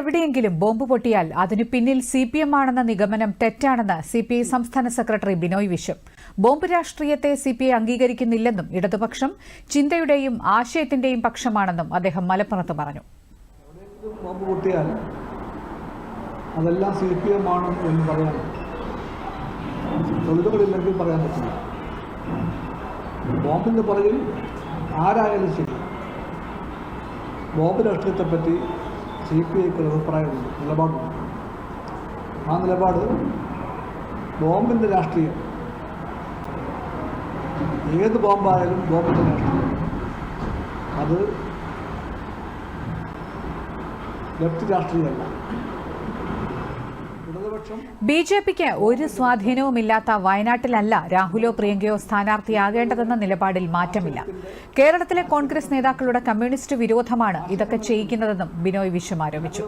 എവിടെയെങ്കിലും ബോംബ് പൊട്ടിയാൽ അതിനു പിന്നിൽ സി പി എം ആണെന്ന നിഗമനം തെറ്റാണെന്ന് സി പി ഐ സംസ്ഥാന സെക്രട്ടറി ബിനോയ് വിശ്വം. ബോംബ് രാഷ്ട്രീയത്തെ സി പി ഐ അംഗീകരിക്കുന്നില്ലെന്നും ഇടതുപക്ഷം ചിന്തയുടെയും ആശയത്തിന്റെയും പക്ഷമാണെന്നും അദ്ദേഹം മലപ്പുറത്ത് പറഞ്ഞു. ബോംബ് പൊട്ടിയാൽ അതെല്ലാം സി പി എം ആണ് എന്ന് പറയാൻ തെളിവുകളില്ലെങ്കിൽ പറയാൻ പറ്റില്ല. ബോംബിന്റെ പുറകിൽ ആരായാലും ശരി. ബോംബ് രാഷ്ട്രീയത്തെപ്പറ്റി സി പി ഐക്ക് ഒരു അഭിപ്രായമുണ്ട്. നിലപാടുണ്ട് ആ നിലപാട് ബോംബിന്റെ രാഷ്ട്രീയം. ഏത് ബോംബായാലും ബോംബിന്റെ രാഷ്ട്രീയം. അത് ലെഫ്റ്റ് രാഷ്ട്രീയമല്ല. ബി ജെ പിക്ക് ഒരു സ്വാധീനവുമില്ലാത്ത വയനാട്ടിലല്ല രാഹുലോ പ്രിയങ്കയോ സ്ഥാനാർത്ഥിയാകേണ്ടതെന്ന നിലപാടിൽ മാറ്റമില്ല. കേരളത്തിലെ കോൺഗ്രസ് നേതാക്കളുടെ കമ്മ്യൂണിസ്റ്റ് വിരോധമാണ് ഇതൊക്കെ ചെയ്യിക്കുന്നതെന്നും ബിനോയ് വിശ്വം ആരോപിച്ചു.